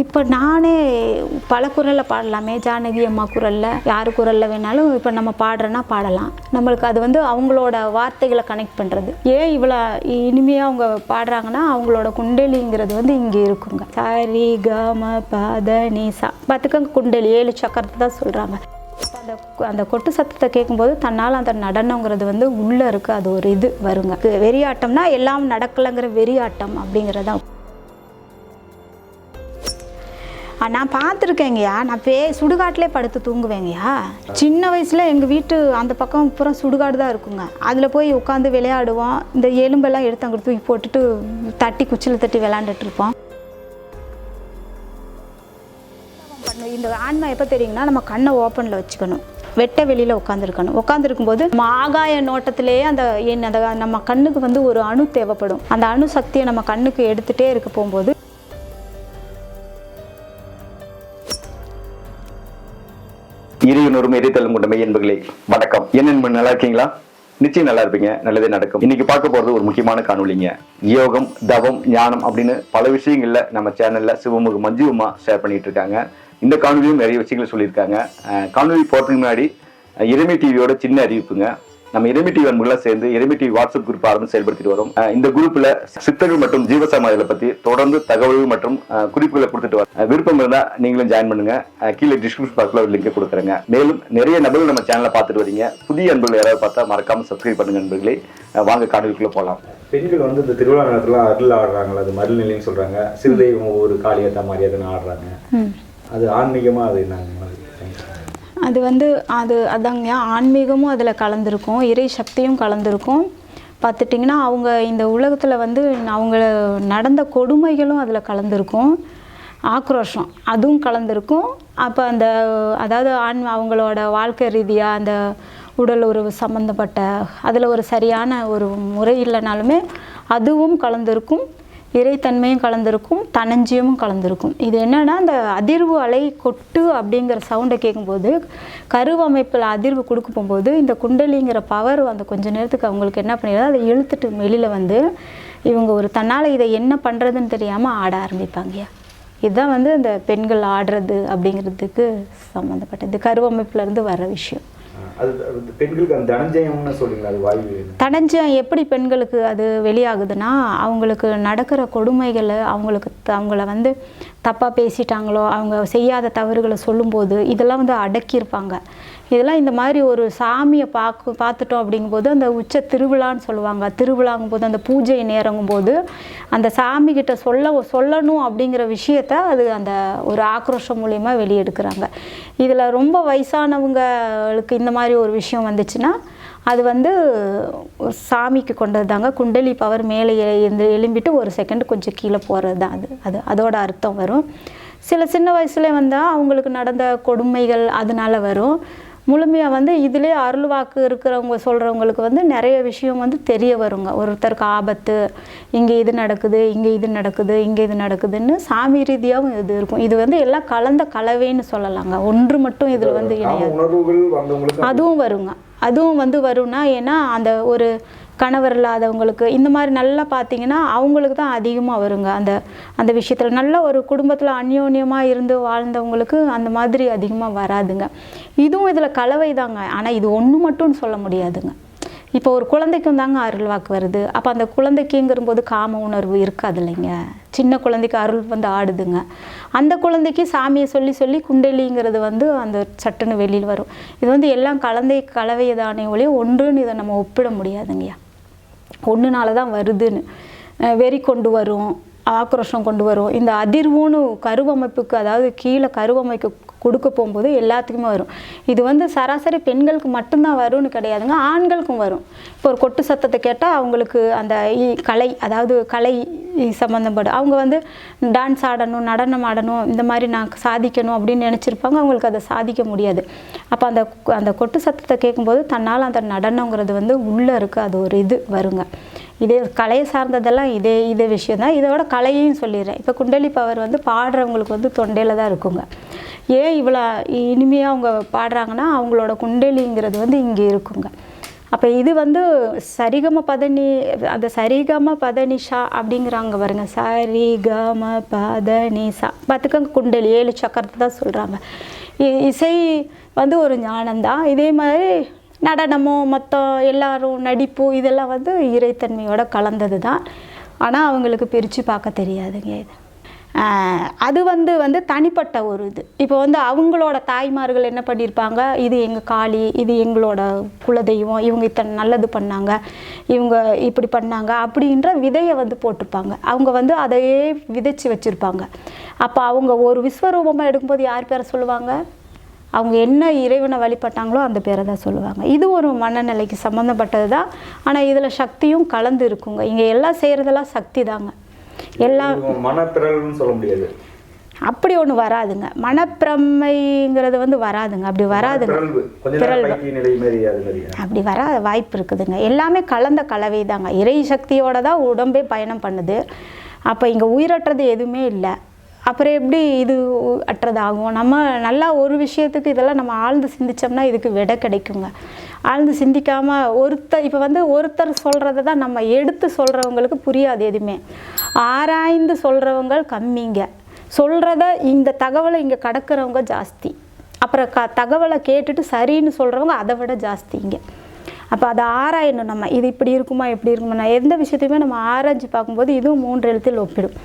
இப்போ நானே பல குரலில் பாடலாமே. ஜானகி அம்மா குரலில் யார் குரலில் வேணாலும் இப்போ நம்ம பாடுறோன்னா பாடலாம். நம்மளுக்கு அது வந்து அவங்களோட வார்த்தைகளை கனெக்ட் பண்ணுறது ஏன் இவ்வளோ இனிமையாக அவங்க பாடுறாங்கன்னா அவங்களோட குண்டலிங்கிறது வந்து இங்கே இருக்குங்க. சாரி கம பத நீசா பார்த்துக்கங்க குண்டலி ஏழு சக்கரத்தை தான் சொல்கிறாங்க அந்த அந்த கொட்டு சத்தத்தை கேட்கும்போது தன்னால் அந்த நடனங்கிறது வந்து உள்ளே இருக்குது அது ஒரு இது வருங்க. வெறியாட்டம்னா எல்லாம் நடக்கலைங்கிற வெறியாட்டம் அப்படிங்கிறதான். நான் பார்த்துருக்கேங்கய்யா நான் பே சுடுகாட்டிலே படுத்து தூங்குவேங்கய்யா சின்ன வயசில் எங்கள் வீட்டு அந்த பக்கம் பூரா சுடுகாடு தான் இருக்குங்க. அதில் போய் உட்காந்து விளையாடுவோம். இந்த எலும்பெல்லாம் எடுத்து அங்கே தூக்கி போட்டுட்டு தட்டி குச்சியில் தட்டி விளாண்டுட்டு இருப்போம். இந்த ஆன்மா எப்போ தெரியுங்கன்னா நம்ம கண்ணை ஓப்பனில் வச்சுக்கணும். வெட்ட வெளியில் உட்காந்துருக்கணும் உட்காந்துருக்கும்போது நம்ம ஆகாய நோட்டத்திலேயே அந்த என் அந்த நம்ம கண்ணுக்கு வந்து ஒரு அணு தேவைப்படும். அந்த அணு சக்தியை நம்ம கண்ணுக்கு எடுத்துகிட்டே இருக்க போகும்போது இறையுணரும் எரித்தலும் கொண்ட மெய் என்பர்களே வணக்கம். என்ன நல்லா இருக்கீங்களா? நிச்சயம் நல்லா இருப்பீங்க. நல்லதே நடக்கும். இன்னைக்கு பார்க்க போறது ஒரு முக்கியமான காணொலிங்க யோகம் தவம் ஞானம் அப்படின்னு பல விஷயங்கள்ல நம்ம சேனல்ல சிவமுக மஞ்சுவமா ஷேர் பண்ணிட்டு இருக்காங்க. இந்த காணொலியும் நிறைய விஷயங்கள் சொல்லியிருக்காங்க. காணொலி போறதுக்கு முன்னாடி இறைமை டிவியோட சின்ன அறிவிப்புங்க. நம்ம இறைமை டிவி அன்புகளா சேர்ந்து டிவி வாட்ஸ்அப் குரூப் ஆரம்பித்து செயல்படுத்திட்டு வரோம். இந்த குரூப்ல சித்தர்கள் மற்றும் ஜீவசமாதிகளை பத்தி தொடர்ந்து தகவல்கள் மற்றும் குறிப்புகளை கொடுத்துட்டு வரோம். விருப்பம் இருந்தா நீங்களும் ஜாயின் பண்ணுங்க. கீழே டிஸ்கிரிப்ஷன் பாக்ஸ்ல ஒரு லிங்க் கொடுக்குறேங்க. மேலும் நிறைய நபர்கள் நம்ம சேனலை பார்த்துட்டு வரீங்க. புதிய அன்பர்கள் யாராவது பார்த்தா மறக்காம சப்ஸ்கிரைப் பண்ணுங்க நண்பர்களே. வாங்க காணொலிக்குள்ள போகலாம் பெண்கள் வந்து இந்த திருவிழா நேரத்துல அருள் ஆடுறாங்களா அது மருள்நிலைன்னு சொல்றாங்க. சிறுதெய்வம் ஒவ்வொரு காளியத்தா மாரியாதான்னு ஆடுறாங்க. அது ஆன்மீகமா அது என்னங்க? மாதிரி அது வந்து அது அதாங்கய்யா ஆன்மீகமும் அதில் கலந்துருக்கும் இறை சக்தியும் கலந்துருக்கும். பார்த்துட்டிங்கன்னா அவங்க இந்த உலகத்தில் வந்து அவங்க நடந்த கொடுமைகளும் அதில் கலந்துருக்கும். ஆக்ரோஷம் அதுவும் கலந்துருக்கும். அப்போ அந்த அதாவது ஆண் அவங்களோட வாழ்க்கை ரீதியாக அந்த உடல் உறவு சம்மந்தப்பட்ட அதில் ஒரு சரியான ஒரு முறை இல்லைனாலுமே அதுவும் கலந்துருக்கும். இறைத்தன்மையும் கலந்திருக்கும் தனஞ்சியமும் கலந்திருக்கும். இது என்னென்னா அந்த அதிர்வு அலை கொட்டு அப்படிங்கிற சவுண்டை கேட்கும்போது கருவமைப்பில் அதிர்வு கொடுக்க போகும்போது இந்த குண்டலிங்கிற பவர் அந்த கொஞ்ச நேரத்துக்கு அவங்களுக்கு என்ன பண்ணிடுது? அதை இழுத்துட்டு வெளியில் வந்து இவங்க ஒரு தன்னால் இதை என்ன பண்ணுறதுன்னு தெரியாமல் ஆட ஆரம்பிப்பாங்கய்யா. இதுதான் வந்து இந்த பெண்கள் ஆடுறது அப்படிங்கிறதுக்கு சம்மந்தப்பட்டது. கருவமைப்புலேருந்து வர விஷயம். அது பெண்களுக்கு அந்த தனஞ்சயம்னு சொல்றீங்களா அது வாயு தனஞ்சயம் எப்படி பெண்களுக்கு அது வெளியாகுதுன்னா அவங்களுக்கு நடக்கிற கொடுமைகளை அவங்களுக்கு த- அவங்கள வந்து தப்பாக பேசிட்டாங்களோ அவங்க செய்யாத தவறுகளை சொல்லும்போது இதெல்லாம் வந்து அடக்கியிருப்பாங்க. இதெல்லாம் இந்த மாதிரி ஒரு சாமியை பார்க்க பார்த்துட்டோம் அப்படிங்கும்போது அந்த உச்ச திருவிழான்னு சொல்லுவாங்க. திருவிழாங்கும் போது அந்த பூஜை நேரங்கும் போது அந்த சாமி கிட்ட சொல்ல சொல்லணும் அப்படிங்கிற விஷயத்த அது அந்த ஒரு ஆக்ரோஷம் மூலயமா வெளியெடுக்கிறாங்க. இதில் ரொம்ப வயசானவங்களுக்கு இந்த மாதிரி ஒரு விஷயம் வந்துச்சுன்னா அது வந்து சாமிக்கு கொண்டது தாங்க குண்டலி பவர் மேலே எழுந்து எழும்பிட்டு ஒரு செகண்ட் கொஞ்சம் கீழே போகிறது தான் அது. அது அதோட அர்த்தம் வரும். சில சின்ன வயசுல வந்தால் அவங்களுக்கு நடந்த கொடுமைகள் அதனால வரும். முழுமையாக வந்து இதிலே அருள் வாக்கு இருக்கிறவங்க சொல்கிறவங்களுக்கு வந்து நிறைய விஷயம் வந்து தெரிய வருங்க. ஒருத்தருக்கு ஆபத்து இங்கே இது நடக்குது இங்கே இது நடக்குது இங்கே இது நடக்குதுன்னு சாமி ரீதியாகவும் இது இருக்கும். இது வந்து எல்லாம் கலந்த கலவைன்னு சொல்லலாங்க. ஒன்று மட்டும் இதில் வந்து இணையாது. அதுவும் வருங்க. அதுவும் வந்து வரும்னா ஏன்னா அந்த ஒரு கணவர் இல்லாதவங்களுக்கு இந்த மாதிரி நல்லா பார்த்தீங்கன்னா அவங்களுக்கு தான் அதிகமாக வருங்க. அந்த அந்த விஷயத்தில் நல்ல ஒரு குடும்பத்தில் அந்யோன்யமாக இருந்து வாழ்ந்தவங்களுக்கு அந்த மாதிரி அதிகமாக வராதுங்க. இதுவும் இதில் கலவை தாங்க. ஆனால் இது ஒன்று மட்டும்னு சொல்ல முடியாதுங்க. இப்போ ஒரு குழந்தைக்கும் தாங்க அருள் வாக்கு வருது. அப்போ அந்த குழந்தைக்குங்கிறபோது காம உணர்வு இருக்காது இல்லைங்க. சின்ன குழந்தைக்கு அருள் வந்து ஆடுதுங்க. அந்த குழந்தைக்கு சாமியை சொல்லி சொல்லி குண்டலிங்கிறது வந்து அந்த சட்டுன்னு வெளியில் வரும். இது வந்து எல்லாம் கலந்தை கலவையை தானே ஒழிய ஒன்றுன்னு இதை நம்ம ஒப்பிட முடியாதுங்கய்யா. ஒன்றுனால தான் வருதுன்னு வெறி கொண்டு வரும் ஆக்ரோஷம் கொண்டு வரும். இந்த அதிர்வுன்னு கருவமைப்புக்கு அதாவது கீழே கருவமைக்கு கொடுக்க போகும்போது எல்லாத்துக்குமே வரும். இது வந்து சராசரி பெண்களுக்கு மட்டும்தான் வரும்னு கிடையாதுங்க ஆண்களுக்கும் வரும். இப்போ ஒரு கொட்டு சத்தத்தை கேட்டால் அவங்களுக்கு அந்த இ- கலை அதாவது கலை சம்மந்தப்படும் அவங்க வந்து டான்ஸ் ஆடணும் நடனம் ஆடணும் இந்த மாதிரி நான் சாதிக்கணும் அப்படின்னு நினச்சிருப்பாங்க அவங்களுக்கு அதை சாதிக்க முடியாது. அப்போ அந்த அந்த கொட்டு சத்தத்தை கேட்கும்போது தன்னால் அந்த நடனங்கிறது வந்து உள்ளே இருக்குது அது ஒரு இது வருங்க. இதே கலையை சார்ந்ததெல்லாம் இதே இதே விஷயம் தான் இதோட கலையையும் சொல்லிடுறேன். இப்போ குண்டலி பவர் வந்து பாடுறவங்களுக்கு வந்து தொண்டையில் தான் இருக்குங்க. ஏன் இவ்வளோ இனிமையாக அவங்க பாடுறாங்கன்னா அவங்களோட குண்டலிங்கிறது வந்து இங்கே இருக்குங்க. அப்போ இது வந்து சரிகம பதனி அந்த சரிகம பதனிஷா அப்படிங்கிறாங்க பாருங்க. சரிகம பதனிஷா பார்த்துக்கோங்க குண்டலி ஏழு சக்கரத்தை தான் சொல்கிறாங்க இசை வந்து ஒரு ஞானம்தான். இதே மாதிரி நடனமோ மொத்தம் எல்லாரும் நடிப்பு இதெல்லாம் வந்து இறைத்தன்மையோட கலந்தது தான் ஆனால் அவங்களுக்கு பிரித்து பார்க்க தெரியாதுங்க இது. அது வந்து வந்து தனிப்பட்ட ஒரு இது. இப்போ வந்து அவங்களோட தாய்மார்கள் என்ன பண்ணியிருப்பாங்க இது எங்கள் காளி இது எங்களோட குலதெய்வம் இவங்க இத்தனை நல்லது பண்ணாங்க இவங்க இப்படி பண்ணாங்க அப்படின்ற விதையை வந்து போட்டிருப்பாங்க. அவங்க வந்து அதையே விதைச்சு வச்சுருப்பாங்க. அப்போ அவங்க ஒரு விஸ்வரூபமாக எடுக்கும்போது யார் பேரை சொல்லுவாங்க? அவங்க என்ன இறைவனை வழிபட்டாங்களோ அந்த பேரை தான் சொல்லுவாங்க. இது ஒரு மனநிலைக்கு சம்மந்தப்பட்டது தான் ஆனால் இதில் சக்தியும் கலந்து இருக்குங்க. இங்கே எல்லாம் செய்கிறதெல்லாம் சக்தி தாங்க. எல்லாம் இது மனப்பிறல்னு சொல்ல முடியாது. அப்படி ஒன்று வராதுங்க. மனப்பிரமைங்கிறது வந்து வராதுங்க. அப்படி வராதுங்க. அப்படி வர வாய்ப்பு இருக்குதுங்க. எல்லாமே கலந்த கலவை தாங்க இறை சக்தியோட தான் உடம்பே பயணம் பண்ணுது. அப்போ இங்கே உயிரற்றது எதுவுமே இல்லை. அப்புறம் எப்படி இது அற்றதாகும்? நம்ம நல்லா ஒரு விஷயத்துக்கு இதெல்லாம் நம்ம ஆழ்ந்து சிந்திச்சோம்னா இதுக்கு விடை கிடைக்குங்க. ஆழ்ந்து சிந்திக்காமல் ஒருத்தர் இப்போ வந்து ஒருத்தர் சொல்கிறத தான் நம்ம எடுத்து சொல்கிறவங்களுக்கு புரியாது எதுவுமே. ஆராய்ந்து சொல்கிறவங்க கம்மிங்க. சொல்கிறத இந்த தகவலை இங்கே கடக்கிறவங்க ஜாஸ்தி. அப்புறம் க தகவலை கேட்டுட்டு சரின்னு சொல்கிறவங்க அதை விட ஜாஸ்திங்க. அப்போ அதை ஆராயணும் நம்ம. இது இப்படி இருக்குமா எப்படி இருக்குமா? நான் எந்த விஷயத்தையுமே நம்ம ஆராய்ச்சி பார்க்கும்போது இதுவும் மூன்று எழுத்தில் ஒப்பிடும்.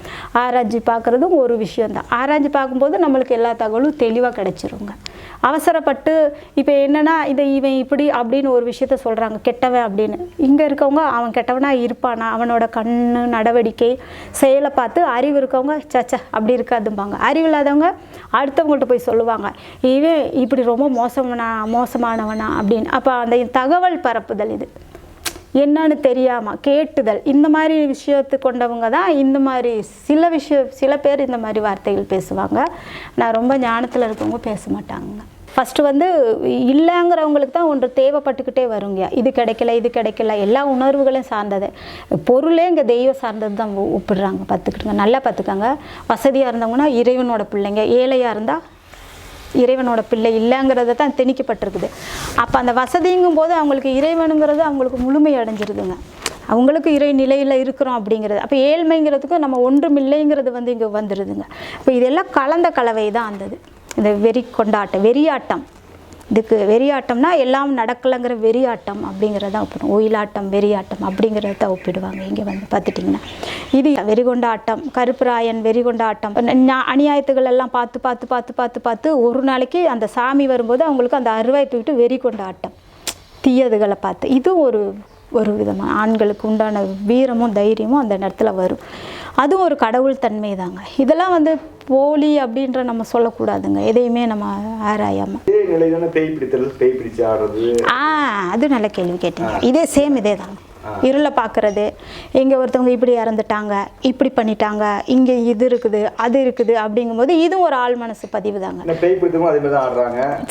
ஆராய்ச்சி பார்க்குறதும் ஒரு விஷயந்தான் ஆராய்ச்சி பார்க்கும்போது நம்மளுக்கு எல்லா தகவலும் தெளிவாக கிடச்சிருங்க. அவசரப்பட்டு இப்போ என்னென்னா இதை இவன் இப்படி அப்படின்னு ஒரு விஷயத்த சொல்கிறாங்க கெட்டவன் அப்படின்னு. இங்கே இருக்கவங்க அவன் கெட்டவனாக இருப்பானா? அவனோட கண் நடவடிக்கை செயலை பார்த்து அறிவு இருக்கவங்க சச்ச அப்படி இருக்காதும்பாங்க. அறிவு இல்லாதவங்க அடுத்தவங்கள்ட்ட போய் சொல்லுவாங்க இவன் இப்படி ரொம்ப மோசமானா மோசமானவனா? அப்படின்னு. அப்போ அந்த தகவல் பரப்புதல் இது. என்னன்னு தெரியாமல் கேட்டுதல். இந்த மாதிரி விஷயத்து கொண்டவங்க தான் இந்த மாதிரி சில விஷயம் சில பேர் இந்த மாதிரி வார்த்தைகள் பேசுவாங்க. நான் ரொம்ப ஞானத்தில் இருக்கவங்க பேச மாட்டாங்க. ஃபஸ்ட்டு வந்து இல்லைங்கிறவங்களுக்கு தான் ஒன்று தேவைப்பட்டுக்கிட்டே வருங்க. இது கிடைக்கல இது கிடைக்கல. எல்லா உணர்வுகளையும் சார்ந்தது. பொருளே இங்கே தெய்வம் சார்ந்தது தான் ஒப்பிடுறாங்க. பார்த்துக்கிட்டுங்க நல்லா பார்த்துக்கோங்க. வசதியாக இருந்தவங்கன்னா இறைவனோட பிள்ளைங்க. ஏழையாக இருந்தால் இறைவனோட பிள்ளை இல்லைங்கிறத தான் திணிக்கப்பட்டிருக்குது. அப்போ அந்த வசதிங்கும் போது அவங்களுக்கு இறைவனுங்கிறது அவங்களுக்கு முழுமை அடைஞ்சிருதுங்க. அவங்களுக்கு இறை நிலையில் இருக்கிறோம் அப்படிங்கிறது. அப்போ ஏழ்மைங்கிறதுக்கும் நம்ம ஒன்றும் இல்லைங்கிறது வந்து இங்கே வந்துடுதுங்க இப்போ இதெல்லாம் கலந்த கலவை தான் அந்தது இந்த வெறி கொண்டாட்டம் வெறியாட்டம். இதுக்கு வெறியாட்டம்னா எல்லாம் நடக்கலைங்கிற வெறியாட்டம் அப்படிங்கிறத ஒப்பிடும் ஒயிலாட்டம் வெறியாட்டம் அப்படிங்கிறத தான் ஒப்பிடுவாங்க. இங்கே வந்து பார்த்துட்டிங்கன்னா. இது வெறிகொண்ட ஆட்டம் கருப்பராயன் வெறிகொண்ட ஆட்டம். அநியாயத்துகள் எல்லாம் பார்த்து பார்த்து பார்த்து பார்த்து பார்த்து ஒரு நாளைக்கு அந்த சாமி வரும்போது அவங்களுக்கு அந்த அருவாய் தூக்கிட்டு வெறி கொண்ட ஆட்டம். தீயதுகளை பார்த்து. இது ஒரு ஒரு விதமாக ஆண்களுக்கு உண்டான வீரமும் தைரியமும் அந்த நேரத்தில் வரும். அதுவும் ஒரு கடவுள் தன்மை தாங்க இதெல்லாம் வந்து போலி அப்படின்ற நம்ம சொல்லக்கூடாதுங்க. எதையுமே நம்ம ஆராயாமல் இதே நிலை தானே பேய் பிடித்தல் பேய் பிடிச்சு ஆடுறது? ஆ அது நல்ல கேள்வி கேட்டீங்க. இதே சேம் இதே தாங்க இருளை பார்க்குறது. இங்கே ஒருத்தவங்க இப்படி இறந்துட்டாங்க இப்படி பண்ணிட்டாங்க இங்கே இது இருக்குது அது இருக்குது அப்படிங்கும்போது இதுவும் ஒரு ஆள் மனசு பதிவு தாங்க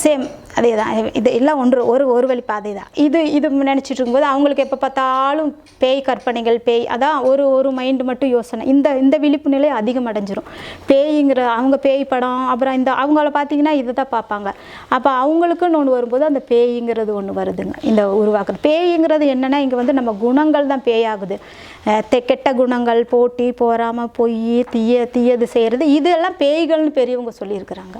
சேம் அதே தான். இது எல்லாம் ஒன்று ஒரு ஒரு வழி பாதை தான். இது இது நினச்சிட்டு இருக்கும்போது அவங்களுக்கு எப்போ பார்த்தாலும் பேய் கற்பனைகள் பேய் அதான் ஒரு ஒரு மைண்டு மட்டும் யோசனை. இந்த இந்த விழிப்பு நிலை அதிகம் அடைஞ்சிரும். பேய்ங்கிற அவங்க பேய் படம் அப்புறம் இந்த அவங்கள பார்த்தீங்கன்னா இதை தான் பார்ப்பாங்க. அப்போ அவங்களுக்குன்னு ஒன்று வரும்போது அந்த பேய்ங்கிறது ஒன்று வருதுங்க. இந்த உருவாக்குறது. பேய்ங்கிறது என்னென்னா இங்கே வந்து நம்ம குணங்கள் தான் பேயாகுது கெட்ட குணங்கள் போட்டி போறாமல் பொய் தீய தீயது செய்கிறது இதெல்லாம் பேய்கள்னு பெரியவங்க சொல்லியிருக்கிறாங்க.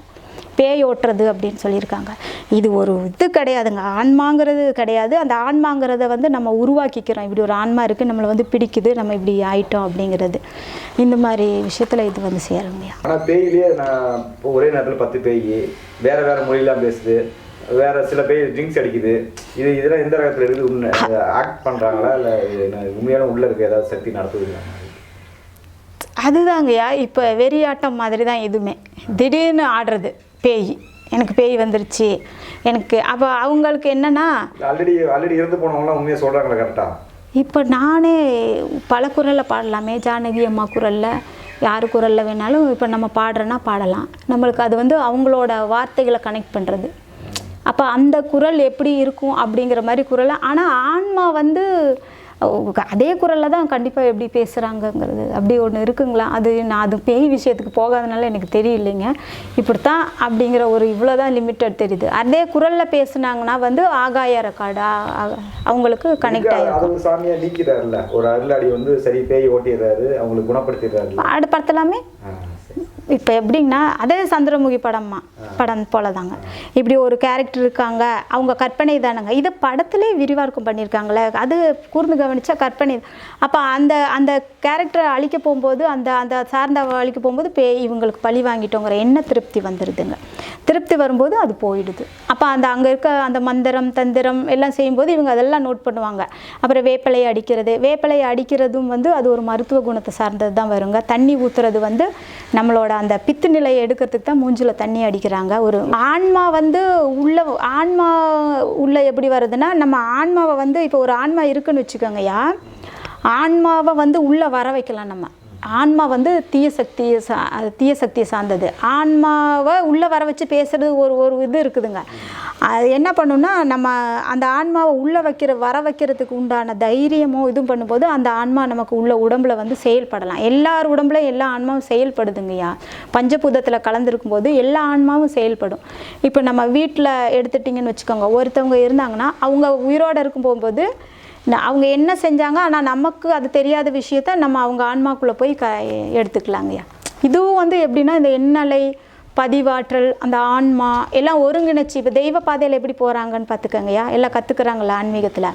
பேய் ஓட்டுறது அப்படின்னு சொல்லியிருக்காங்க. இது ஒரு இது கிடையாதுங்க. ஆன்மாங்கிறது கிடையாது. அந்த ஆன்மாங்கிறத வந்து நம்ம உருவாக்கிக்கிறோம். இப்படி ஒரு ஆன்மா இருக்குது நம்மளை வந்து பிடிக்குது நம்ம இப்படி ஆயிட்டோம் அப்படிங்கிறது. இந்த மாதிரி விஷயத்தில் இது வந்து சேருங்கய்யா. ஆனால் பேயிலே நான் ஒரே நேரத்தில் பத்து பேய் வேறு வேறு மொழியெலாம் பேசுது. வேற சில பேய் ட்ரிங்க்ஸ் அடிக்குது. இது இதெல்லாம் எந்த ரகத்துல இருக்குது? உண்மை ஆக்ட் பண்றாங்களா? இல்ல உண்மையான உள்ள இருக்க? ஏதாவது சக்தி நடத்துதுங்களா? அதுதாங்கய்யா. இப்போ வெறியாட்டம் மாதிரி தான் எதுவுமே. திடீர்னு ஆடுறது பேய். எனக்கு பேய் வந்துருச்சு. எனக்கு அப்போ அவங்களுக்கு என்னன்னா ஆல்ரெடி ஆல்ரெடி இறந்து போனவங்களாம் உண்மையா சொல்றாங்களா கரெக்டா இப்போ நானே பல குரலில் பாடலாமே. ஜானகி அம்மா குரலில் யார் குரலில் வேணாலும் இப்போ நம்ம பாடுறோன்னா பாடலாம். நம்மளுக்கு அது வந்து அவங்களோட வார்த்தைகளை கனெக்ட் பண்ணுறது அப்போ அந்த குரல் எப்படி இருக்கும் அப்படிங்கிற மாதிரி குரலை. ஆனால் ஆன்மா வந்து அதே குரலில் தான் கண்டிப்பாக எப்படி பேசுகிறாங்கங்கிறது அப்படி ஒன்று இருக்குங்களா? அது நான் அது பேய் விஷயத்துக்கு போகாதனால எனக்கு தெரியலைங்க. இப்படித்தான் அப்படிங்கிற ஒரு இவ்வளோ தான் லிமிட்டட் தெரியுது. அதே குரலில் பேசுனாங்கன்னா வந்து ஆகாய ரெக்கார்டு அவங்களுக்கு கனெக்ட் ஆகிருக்கும் அது ஒரு சாமியா நீக்கிறாருல்ல ஒரு அருளாடி வந்து சரி பேய் ஓட்டிடுறாரு அவங்களுக்கு படத்தலாமே ஆ, சரி. இப்போ எப்படின்னா அதே சந்திரமுகி படம்மா படம் போல தாங்க இப்படி ஒரு கேரக்டர் இருக்காங்க அவங்க கற்பனை தானங்க. இது படத்திலே விரிவாக்கம் பண்ணியிருக்காங்களே அது கூர்ந்து கவனிச்சா கற்பனை அப்போ அந்த அந்த கேரக்டரை அழிக்க போகும்போது அந்த அந்த சார்ந்த அழிக்க போகும்போது பே இவங்களுக்கு பழி வாங்கிட்டோங்கிற என்ன திருப்தி வந்துடுதுங்க திருப்தி வரும்போது அது போயிடுது. அப்போ அந்த அங்கே இருக்க அந்த மந்திரம் தந்திரம் எல்லாம் செய்யும்போது இவங்க அதெல்லாம் நோட் பண்ணுவாங்க. அப்புறம் வேப்பிலையை அடிக்கிறது. வேப்பிலையை அடிக்கிறதும் வந்து அது ஒரு மருத்துவ குணத்தை சார்ந்தது தான் வருங்க. தண்ணி ஊற்றுறது வந்து நம்மளோட அந்த பித்து நிலையை எடுக்கிறதுக்கு தான் மூஞ்சில் தண்ணி அடிக்கிறாங்க. ஒரு ஆன்மா வந்து உள்ள ஆன்மா உள்ள எப்படி வருதுன்னா நம்ம ஆன்மாவை வந்து இப்போ ஒரு ஆன்மா இருக்குன்னு வச்சுக்கோங்கய்யா. ஆன்மாவை வந்து உள்ளே வர வைக்கலாம் நம்ம. ஆன்மா வந்து தீய சக்தியை சா அது தீய சக்தியை சார்ந்தது. ஆன்மாவை உள்ளே வர வச்சு பேசுகிறது ஒரு ஒரு இது இருக்குதுங்க. அது என்ன பண்ணுன்னா நம்ம அந்த ஆன்மாவை உள்ளே வைக்கிற வர வைக்கிறதுக்கு உண்டான தைரியமோ இதுவும் பண்ணும்போது அந்த ஆன்மா நமக்கு உள்ள உடம்புல வந்து செயல்படலாம். எல்லார் உடம்புல எல்லா ஆன்மாவும் செயல்படுதுங்கய்யா பஞ்சபூதத்தில் கலந்துருக்கும் போது எல்லா ஆன்மாவும் செயல்படும். இப்போ நம்ம வீட்டில் எடுத்துட்டிங்கன்னு வச்சுக்கோங்க. ஒருத்தவங்க இருந்தாங்கன்னா அவங்க உயிரோடு இருக்கும் போகும்போது அவங்க என்ன செஞ்சாங்க ஆனால் நமக்கு அது தெரியாத விஷயத்த நம்ம அவங்க ஆன்மாக்குள்ளே போய் க எடுத்துக்கலாங்கய்யா இதுவும் வந்து எப்படின்னா இந்த எண்ணலை பதிவாற்றல் அந்த ஆன்மா எல்லாம் ஒருங்கிணைச்சு இப்போ தெய்வ பாதையில் எப்படி போகிறாங்கன்னு பார்த்துக்கங்கய்யா எல்லாம் கற்றுக்குறாங்களா ஆன்மீகத்தில்.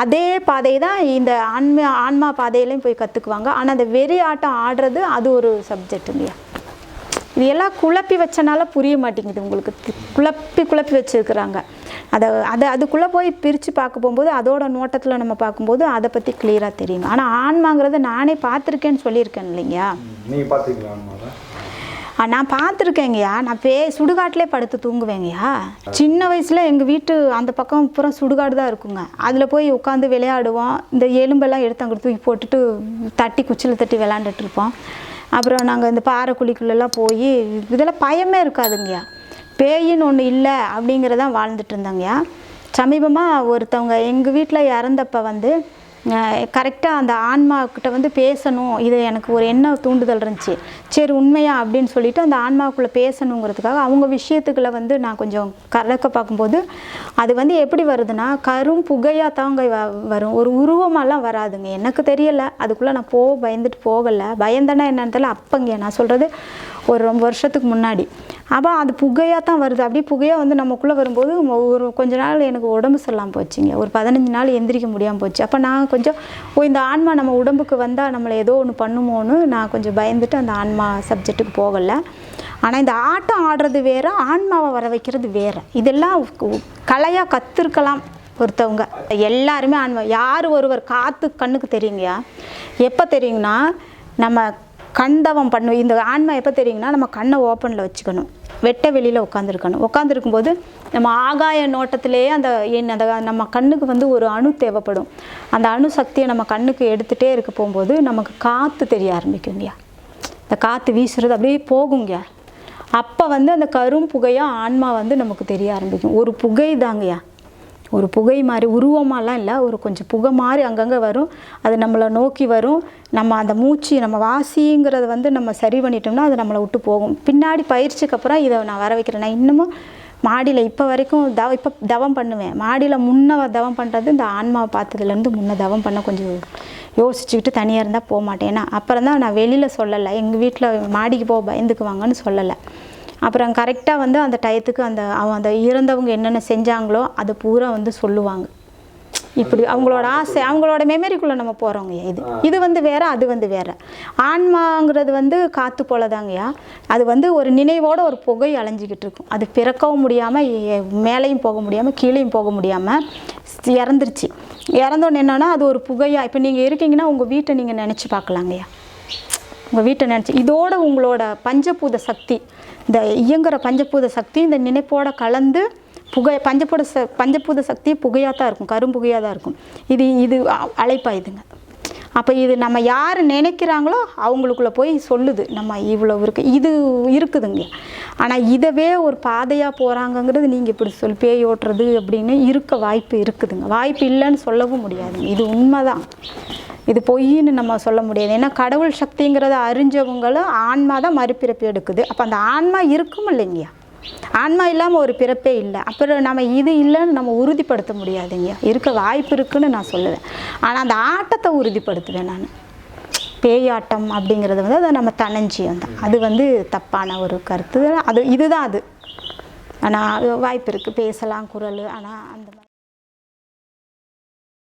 அதே பாதை தான் இந்த ஆன்மீ ஆன்மா பாதையிலையும் போய் கற்றுக்குவாங்க ஆனால் அந்த வெறி ஆட்டம் ஆடுறது அது ஒரு சப்ஜெக்ட்டுங்கய்யா இது எல்லாம் குழப்பி வச்சனால புரிய மாட்டேங்குது உங்களுக்கு. குழப்பி குழப்பி வச்சுருக்குறாங்க. அதை அதை அதுக்குள்ளே போய் பிரித்து பார்க்க போகும்போது அதோட நோட்டத்தில் நம்ம பார்க்கும்போது அதை பற்றி கிளியராக தெரியுங்க ஆனால் ஆன்மாங்கிறத நானே பார்த்துருக்கேன்னு சொல்லியிருக்கேன் இல்லைங்கய்யா நீங்க பாத்துருக்கீங்களா அம்மாவை? ஆ, நான் பார்த்துருக்கேங்கய்யா. நான் பே சுடுகாட்டிலே படுத்து தூங்குவேங்கய்யா. சின்ன வயசில் எங்கள் வீட்டு அந்த பக்கம் பூரா சுடுகாடு தான் இருக்குங்க. அதில் போய் உட்காந்து விளையாடுவோம். இந்த எலும்பெல்லாம் எடுத்து அங்கே தூக்கி போட்டுட்டு தட்டி குச்சியில் தட்டி விளாண்டுட்டு இருப்போம். அப்புறம் நாங்கள் இந்த பாறை குழிக்குள்ளெல்லாம் போய் இதெல்லாம் பயமே இருக்காதுங்கய்யா. பேயின்னு ஒன்று இல்லை அப்படிங்கிறதான் வாழ்ந்துட்டு இருந்தாங்கய்யா. சமீபமாக ஒருத்தவங்க எங்கள் வீட்டில் இறந்தப்ப வந்து கரெக்டாக அந்த ஆன்மாக்கிட்ட வந்து பேசணும் இது எனக்கு ஒரு என்ன தூண்டுதல் இருந்துச்சு. சரி உண்மையா அப்படின்னு சொல்லிட்டு அந்த ஆன்மாவுக்குள்ளே பேசணுங்கிறதுக்காக அவங்க விஷயத்துக்குள்ளே வந்து நான் கொஞ்சம் கலக்க பார்க்கும்போது அது வந்து எப்படி வருதுன்னா கரும் புகையாக தாங்க வ- வரும். ஒரு உருவமாலாம் வராதுங்க. எனக்கு தெரியலை. அதுக்குள்ளே நான் போ பயந்துட்டு போகலை. பயந்தேன்னா என்னன்னு தெரியல. அப்பங்க நான் சொல்கிறது ஒரு ரொம்ப வருஷத்துக்கு முன்னாடி. அப்போ அது புகையாக தான் வருது. அப்படியே புகையாக வந்து நமக்குள்ளே வரும்போது ஒரு கொஞ்ச நாள் எனக்கு உடம்பு சரியில்லாமல் போச்சுங்க. ஒரு பதினஞ்சு நாள் எந்திரிக்க முடியாமல் போச்சு. அப்போ நான் கொஞ்சம் ஓ இந்த ஆன்மா நம்ம உடம்புக்கு வந்தால் நம்மளை ஏதோ ஒன்று பண்ணுமோன்னு நான் கொஞ்சம் பயந்துட்டு அந்த ஆன்மா சப்ஜெக்ட்டுக்கு போகலை. ஆனால் இந்த ஆட்டம் ஆடுறது வேறு ஆன்மாவை வர வைக்கிறது வேறு. இதெல்லாம் கலையாக கற்றுருக்கலாம் ஒருத்தவங்க. எல்லாருமே ஆன்மா யார் ஒருவர் காற்று கண்ணுக்கு தெரியுங்கயா எப்போ தெரியுங்கன்னா நம்ம கண்டவம் பண்ணும் இந்த ஆன்மா எப்போ தெரியுங்கன்னா நம்ம கண்ணை ஓப்பனில் வச்சுக்கணும். வெட்ட வெளியில் உட்காந்துருக்கணும் உட்காந்துருக்கும்போது நம்ம ஆகாய நோட்டத்திலேயே அந்த என் அந்த நம்ம கண்ணுக்கு வந்து ஒரு அணு தேவைப்படும். அந்த அணு சக்தியை நம்ம கண்ணுக்கு எடுத்துகிட்டே இருக்க போகும்போது நமக்கு காற்று தெரிய ஆரம்பிக்குங்கய்யா இந்த காற்று வீசுறது அப்படியே போகுங்கய்யா அப்போ வந்து அந்த கரும் புகையாக ஆன்மா வந்து நமக்கு தெரிய ஆரம்பிக்கும். ஒரு புகை தாங்கய்யா ஒரு புகை மாதிரி உருவமாலாம் இல்லை. ஒரு கொஞ்சம் புகை மாதிரி அங்கங்கே வரும். அது நம்மளை நோக்கி வரும். நம்ம அந்த மூச்சு நம்ம வாசிங்கிறத வந்து நம்ம சரி பண்ணிட்டோம்னா அது நம்மளை விட்டு போகும். பின்னாடி பயிற்சிக்கு அப்புறம் இதை நான் வர வைக்கிறேன். நான் இன்னமும் மாடியில் இப்போ வரைக்கும் தவ இப்போ தவம் பண்ணுவேன். மாடியில் முன்ன தவம் பண்ணுறது இந்த ஆன்மாவை பார்த்ததுலேருந்து முன்ன தவம் பண்ண கொஞ்சம் யோசிச்சுக்கிட்டு தனியாக இருந்தால் போக மாட்டேன். ஏன்னா அப்புறம் தான் நான் வெளியில் சொல்லலை. எங்கள் வீட்டில் மாடிக்கு போக பயந்துக்குவாங்கன்னு சொல்லலை. அப்புறம் கரெக்டாக வந்து அந்த டயத்துக்கு அந்த அவன் அந்த இறந்தவங்க என்னென்ன செஞ்சாங்களோ அதை பூரா வந்து சொல்லுவாங்க. இப்படி அவங்களோட ஆசை அவங்களோட மெமரிக்குள்ளே நம்ம போகிறோங்க இது. இது வந்து வேற அது வந்து வேற. ஆன்மாங்கிறது வந்து காற்று போல தாங்கய்யா அது வந்து ஒரு நினைவோட ஒரு புகை அலைஞ்சிக்கிட்டு இருக்கும். அது பிறக்கவும் முடியாமல் மேலேயும் போக முடியாமல் கீழேயும் போக முடியாமல் இறந்துருச்சு. இறந்தோன்னு என்னன்னா அது ஒரு புகையாக இப்போ நீங்கள் இருக்கீங்கன்னா உங்கள் வீட்டை நீங்கள் நினச்சி பார்க்கலாங்கய்யா. உங்கள் வீட்டை நினச்சி இதோட உங்களோட பஞ்சபூத சக்தி இந்த இயங்குற பஞ்சபூத சக்தி இந்த நினைப்போட கலந்து புகை பஞ்சபூத ச பஞ்சபூத சக்தி புகையாக தான் இருக்கும் கரும்புகையாக தான் இருக்கும். இது இது அ- அழைப்பாயுதுங்க. அப்போ இது நம்ம யார் நினைக்கிறாங்களோ அவங்களுக்குள்ள போய் சொல்லுது நம்ம இவ்வளோ இருக்கு இது இருக்குதுங்க. ஆனால் இதவே ஒரு பாதையாக போகிறாங்கங்கிறது நீங்கள் இப்படி சொல் பேய் ஓட்டுறது அப்படின்னு இருக்க வாய்ப்பு இருக்குதுங்க. வாய்ப்பு இல்லைன்னு சொல்லவும் முடியாதுங்க. இது உண்மைதான். இது பொய்ன்னு நம்ம சொல்ல முடியாது. ஏன்னா கடவுள் சக்திங்கிறத அறிஞ்சவங்களும் ஆன்மா தான் மறுபிறப்பு எடுக்குது. அப்போ அந்த ஆன்மா இருக்கும் இல்லைங்கய்யா? ஆன்மா இல்லாமல் ஒரு பிறப்பே இல்லை. அப்புறம் நம்ம இது இல்லைன்னு நம்ம உறுதிப்படுத்த முடியாதுங்க இருக்க வாய்ப்பு இருக்குன்னு நான் சொல்லுவேன். ஆனால் அந்த ஆட்டத்தை உறுதிப்படுத்துவேன் நான். பேயாட்டம் அப்படிங்கிறது வந்து அதை நம்ம தனஞ்சியம் தான். அது வந்து தப்பான ஒரு கருத்து. அது இதுதான் அது. ஆனால் வாய்ப்பு இருக்குது பேசலாம் குரல். ஆனால் அந்த